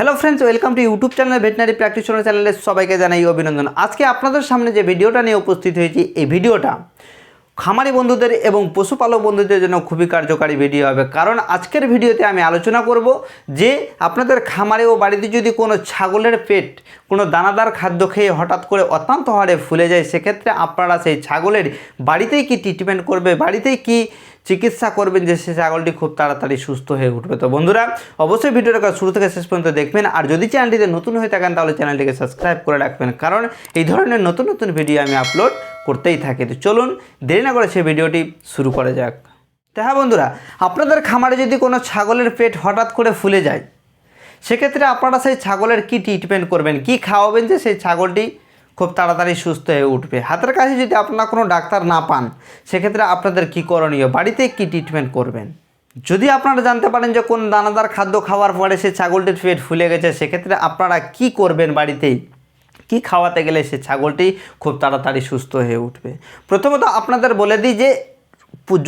Hello friends welcome to YouTube channel veterinary practitioner চ্যানেলে সবাইকে জানাই অভিনন্দন। আজকে আপনাদের সামনে যে ভিডিওটা নিয়ে উপস্থিত হয়েছি, এই ভিডিওটা খামারি বন্ধুদের এবং পশুপালক বন্ধুদের জন্য খুবই কার্যকারী ভিডিও হবে। কারণ আজকের ভিডিওতে আমি আলোচনা করব যে আপনাদের খামারে ও বাড়িতে যদি কোনো ছাগলের পেট, কোনো দানাদার খাদ্য খেয়ে হঠাৎ করে অত্যন্ত হারে ফুলে যায়, সেক্ষেত্রে আপনারা সেই ছাগলের বাড়িতেই কি ট্রিটমেন্ট করবে, বাড়িতেই কি চিকিৎসা করবেন যে সে ছাগলটি খুব তাড়াতাড়ি সুস্থ হয়ে উঠবে। তো বন্ধুরা, অবশ্যই ভিডিওটা শুরু থেকে শেষ পর্যন্ত দেখবেন। আর যদি চ্যানেলটিতে নতুন হয়ে থাকেন, তাহলে চ্যানেলটিকে সাবস্ক্রাইব করে রাখবেন। কারণ এই ধরনের নতুন নতুন ভিডিও আমি আপলোড করতেই থাকি। তো চলুন, দেরি না করে সেই ভিডিওটি শুরু করা যাক। তো হ্যাঁ বন্ধুরা, আপনাদের খামারে যদি কোনো ছাগলের পেট হঠাৎ করে ফুলে যায়, সেক্ষেত্রে আপনারা সেই ছাগলের কী ট্রিটমেন্ট করবেন, কি খাওয়াবেন যে সেই ছাগলটি খুব তাড়াতাড়ি সুস্থ হয়ে উঠবে। হাতের কাছে যদি আপনারা কোনো ডাক্তার না পান, সেক্ষেত্রে আপনাদের কী করণীয়? বাড়িতে কী ট্রিটমেন্ট করবেন? যদি আপনারা জানতে পারেন যে কোন দানাদার খাদ্য খাওয়ার পরে সে ছাগলটির পেট ফুলে গেছে, সেক্ষেত্রে আপনারা কি করবেন বাড়িতেই? কি খাওয়াতে গেলে সে ছাগলটি খুব তাড়াতাড়ি সুস্থ হয়ে উঠবে? প্রথমত আপনাদের বলে দিই যে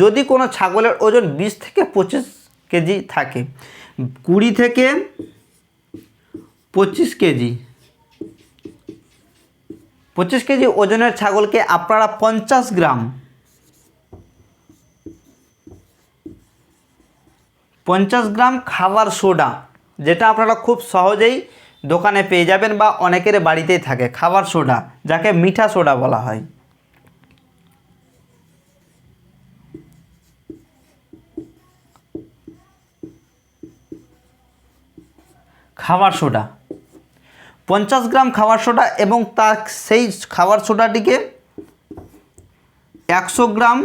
যদি কোনো ছাগলের ওজন বিশ থেকে পঁচিশ কেজি থাকে, কুড়ি থেকে পঁচিশ কেজি পঁচিশ কেজি ওজনের ছাগলকে আপনারা পঞ্চাশ গ্রাম পঞ্চাশ গ্রাম খাবার সোডা, যেটা আপনারা খুব সহজেই দোকানে পেয়ে যাবেন বা অনেকের বাড়িতেই থাকে, খাবার সোডা, যাকে মিঠা সোডা বলা হয়। খাবার সোডা। পঞ্চাশ গ্রাম খাবার সোডা এবং তার সেই খাবার সোডাটিকে একশো গ্রাম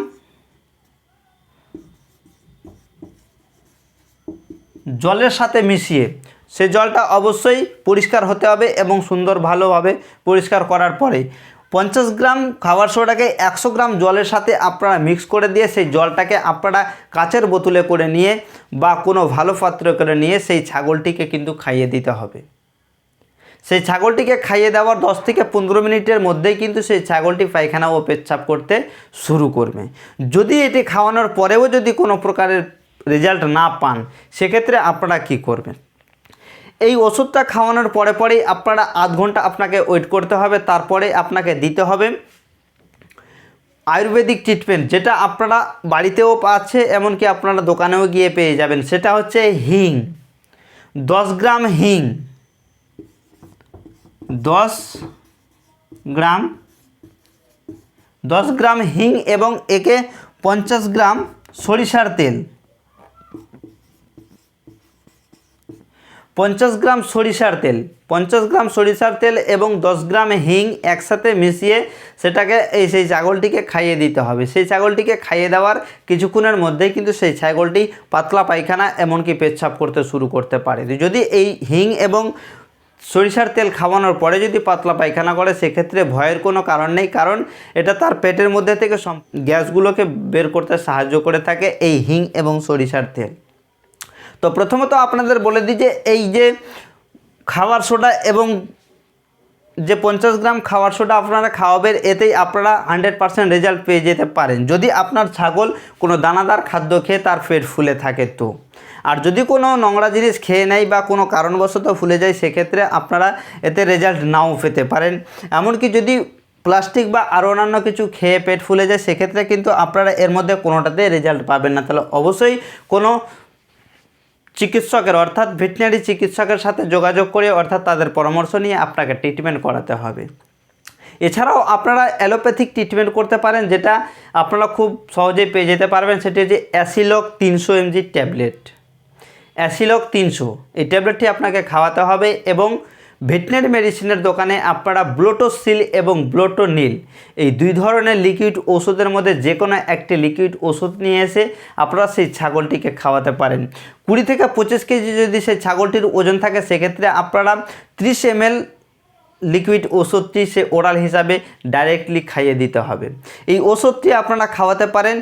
জলের সাথে মিশিয়ে, সে জলটা অবশ্যই পরিষ্কার হতে হবে এবং সুন্দর ভালোভাবে পরিষ্কার করার পরে পঞ্চাশ গ্রাম খাবার সোডাকে একশো গ্রাম জলের সাথে আপনারা মিক্স করে দিয়ে সেই জলটাকে আপনারা কাচের বোতলে করে নিয়ে বা কোনো ভালো পাত্রে করে নিয়ে সেই ছাগলটিকে কিন্তু খাইয়ে দিতে হবে। সেই ছাগলটিকে খাইয়ে দেওয়ার দশ থেকে পনেরো মিনিটের মধ্যেই কিন্তু সেই ছাগলটি পায়খানা ও পেচ্ছাপ করতে শুরু করবে। যদি এটি খাওয়ানোর পরেও যদি কোনো প্রকারের রেজাল্ট না পান, সেক্ষেত্রে আপনারা কি করবেন? এই ওষুধটা খাওয়ানোর পরে পরেই আপনারা আধ ঘণ্টা আপনাকে ওয়েট করতে হবে, তারপরে আপনাকে দিতে হবে আয়ুর্বেদিক ট্রিটমেন্ট যেটা আপনারা বাড়িতেও পাচ্ছে, এমনকি আপনারা দোকানেও গিয়ে পেয়ে যাবেন। সেটা হচ্ছে হিং, দশ গ্রাম হিং। দশ গ্রাম দশ গ্রাম হিং এবং একে পঞ্চাশ গ্রাম সরিষার তেল। পঞ্চাশ গ্রাম সরিষার তেল। পঞ্চাশ গ্রাম সরিষার তেল এবং দশ গ্রাম হিং একসাথে মিশিয়ে সেটাকে এই সেই ছাগলটিকে খাইয়ে দিতে হবে। সেই ছাগলটিকে খাইয়ে দেওয়ার কিছুক্ষণের মধ্যেই কিন্তু সেই ছাগলটি পাতলা পায়খানা এমনকি পেচ্ছাপ করতে শুরু করতে পারে। যদি এই হিং এবং সরিষার তেল খাওয়ানোর পরে যদি পাতলা পায়খানা করে, সেক্ষেত্রে ভয়ের কোনো কারণ নেই, কারণ এটা তার পেটের মধ্যে থেকে গ্যাসগুলোকে বের করতে সাহায্য করে থাকে এই হিং এবং সরিষার তেল। তো প্রথমত আপনাদের বলে দিই যে, এই যে খাবার সোডা এবং যে পঞ্চাশ গ্রাম খাওয়ার সোডা আপনারা খাওয়াবেন, এতেই আপনারা হান্ড্রেড পারসেন্ট রেজাল্ট পেয়ে যেতে পারেন। যদি আপনার ছাগল কোনো দানাদার খাদ্য খেয়ে তার পেট ফুলে থাকে তো। আর যদি কোনো নোংরা জিনিস খেয়ে নেয় বা কোনো কারণবশত ফুলে যায়, সেক্ষেত্রে আপনারা এতে রেজাল্ট নাও পেতে পারেন। এমনকি যদি প্লাস্টিক বা আরও অন্যান্য কিছু খেয়ে পেট ফুলে যায়, সেক্ষেত্রে কিন্তু আপনারা এর মধ্যে কোনোটাতে রেজাল্ট পাবেন না। তাহলে অবশ্যই কোনো চিকিৎসকের, অর্থাৎ ভেটেরিনারি চিকিৎসকের সাথে যোগাযোগ করে, অর্থাৎ তাদের পরামর্শ নিয়ে আপনাকে ট্রিটমেন্ট করাতে হবে। এছাড়াও আপনারা অ্যালোপ্যাথিক ট্রিটমেন্ট করতে পারেন, যেটা আপনারা খুব সহজেই পেয়ে যেতে পারবেন, সেটি হচ্ছে অ্যাসিলক তিনশো এমজি ট্যাবলেট অ্যাসিলক তিনশো। এই ট্যাবলেটটি আপনাকে খাওয়াতে হবে এবং ভেটেনারি মেডিসিনের দোকানে আপনারা ব্লোটোসিল এবং ব্লোটোনিল এই দুই ধরনের লিকুইড ওষুধের মধ্যে যে কোনো একটি লিকুইড ওষুধ নিয়ে এসে আপনারা সেই ছাগলটিকে খাওয়াতে পারেন। কুড়ি থেকে পঁচিশ কেজি যদি সেই ছাগলটির ওজন থাকে, সেক্ষেত্রে আপনারা ত্রিশ এমএল লিকুইড ওষুধটি সে ওরাল হিসাবে ডাইরেক্টলি খাইয়ে দিতে হবে। এই ওষুধটি আপনারা খাওয়াতে পারেন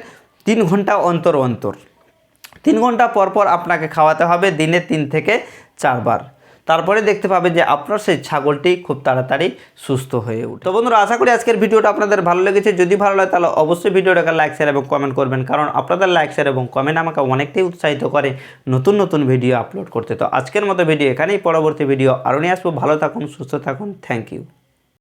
তিন ঘণ্টা অন্তর অন্তর। তিন ঘণ্টা পর পর আপনাকে খাওয়াতে হবে দিনে তিন থেকে চারবার। তারপরে দেখতে পাবেন যে আপনার সেই ছাগলটি খুব তাড়াতাড়ি সুস্থ হয়ে উঠে তো বন্ধুরা, আশা করি আজকের ভিডিওটা আপনাদের ভালো লেগেছে। যদি ভালো লাগে তাহলে অবশ্যই ভিডিওটাকে লাইক শেয়ার এবং কমেন্ট করবেন, কারণ আপনাদের লাইক শেয়ার এবং কমেন্ট আমাকে অনেকটাই উৎসাহিত করে নতুন নতুন ভিডিও আপলোড করতে। তো আজকের মতো ভিডিও এখানেই, পরবর্তী ভিডিও আরও নিয়ে আসব। ভালো থাকুন, সুস্থ থাকুন। Thank you